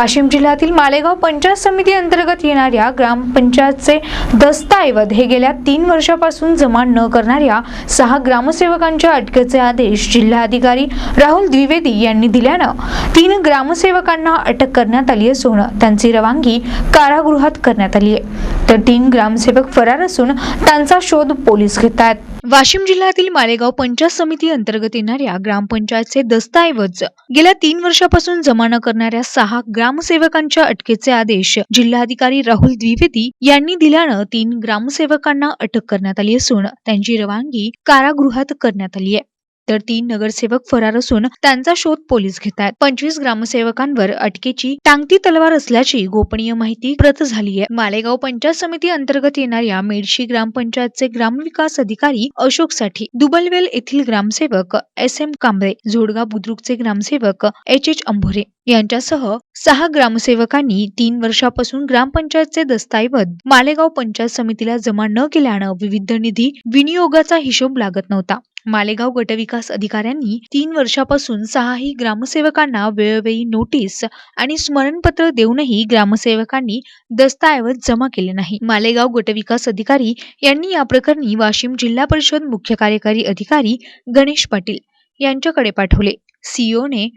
वाशिम जिल्ह्यातील मालेगाव पंचायत समिती अंतर्गत येणाऱ्या ग्रामपंचायतचे दस्तऐवज हे गेल्या तीन वर्षापासून जमा न करणाऱ्या सहा ग्रामसेवकांच्या अटकेचे आदेश जिल्हाधिकारी राहुल द्विवेदी यांनी दिल्यानं तीन ग्रामसेवकांना अटक करण्यात आली असून त्यांची रवानगी कारागृहात करण्यात आली आहे. तर तीन ग्रामसेवक फरार असून त्यांचा शोध पोलीस घेत आहेत वाशिम जिल्ह्यातील मालेगाव पंचायत समिती अंतर्गत येणाऱ्या ग्रामपंचायतचे दस्तऐवज. गेल्या तीन वर्षापासून जमा न करणाऱ्या सहा ग्रामसेवकांच्या अटकेचे आदेश जिल्हाधिकारी राहुल द्विवेदी यांनी दिल्यानं तीन ग्रामसेवकांना अटक करण्यात आली असून त्यांची रवानगी कारागृहात करण्यात आली आहे. तर तीन नगरसेवक फरार असून त्यांचा शोध पोलीस घेत आहेत पंचवीस ग्रामसेवकांवर अटकेची टांगती तलवार असल्याची गोपनीय माहिती प्रत झाली आहे. मालेगाव पंचायत समिती अंतर्गत येणाऱ्या मेडशी ग्रामपंचायतचे ग्रामविकास अधिकारी अशोकसाठी दुबलवेल येथील ग्रामसेवक एस एम कांबळे झोडगा बुद्रुकचे ग्रामसेवक एच एच अंभोरे यांच्यासह सहा ग्रामसेवकांनी तीन वर्षापासून ग्रामपंचायतचे दस्तऐवज मालेगाव पंचायत समितीला जमा न केल्यानं विविध निधी विनियोगाचा हिशोब लागत नव्हता. मालेगाव गटविकास अधिकाऱ्यांनी तीन वर्षापासून सहाही ग्रामसेवकांना वेळोवेळी नोटीस आणि स्मरणपत्र देऊनही ग्रामसेवकांनी दस्तऐवज जमा केले नाही. मालेगाव गटविकास अधिकारी यांनी या प्रकरणी वाशिम जिल्हा परिषद मुख्य कार्यकारी अधिकारी गणेश पाटील यांच्याकडे पाठवले. सीओने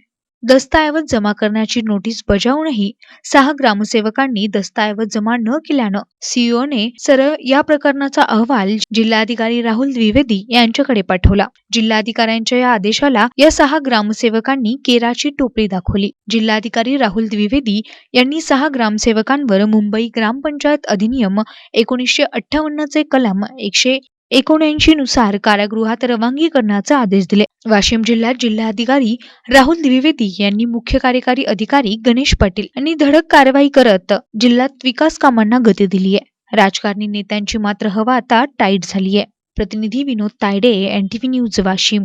दस्तऐवज जमा करण्याची नोटीस बजावूनही सहा ग्रामसेवकांनी दस्तऐवज जमा न केल्यानं सीओने सरळ या प्रकरणाचा अहवाल जिल्हाधिकारी राहुल द्विवेदी यांच्याकडे पाठवला. जिल्हाधिकाऱ्यांच्या या आदेशाला या सहा ग्रामसेवकांनी केराची टोपली दाखवली. जिल्हाधिकारी राहुल द्विवेदी यांनी सहा ग्रामसेवकांवर मुंबई ग्रामपंचायत अधिनियम एकोणीसशे अठ्ठावन्नचे कलम एकशे एकोणऐंशी नुसार कारागृहात रवानगी करण्याचे आदेश दिले. वाशिम जिल्ह्यात जिल्हाधिकारी राहुल द्विवेदी यांनी मुख्य कार्यकारी अधिकारी गणेश पाटील यांनी धडक कारवाई करत जिल्ह्यात विकास कामांना गती दिली आहे. राजकारणी नेत्यांची मात्र हवा आता टाईट झाली आहे. प्रतिनिधी विनोद तायडे एन न्यूज वाशिम.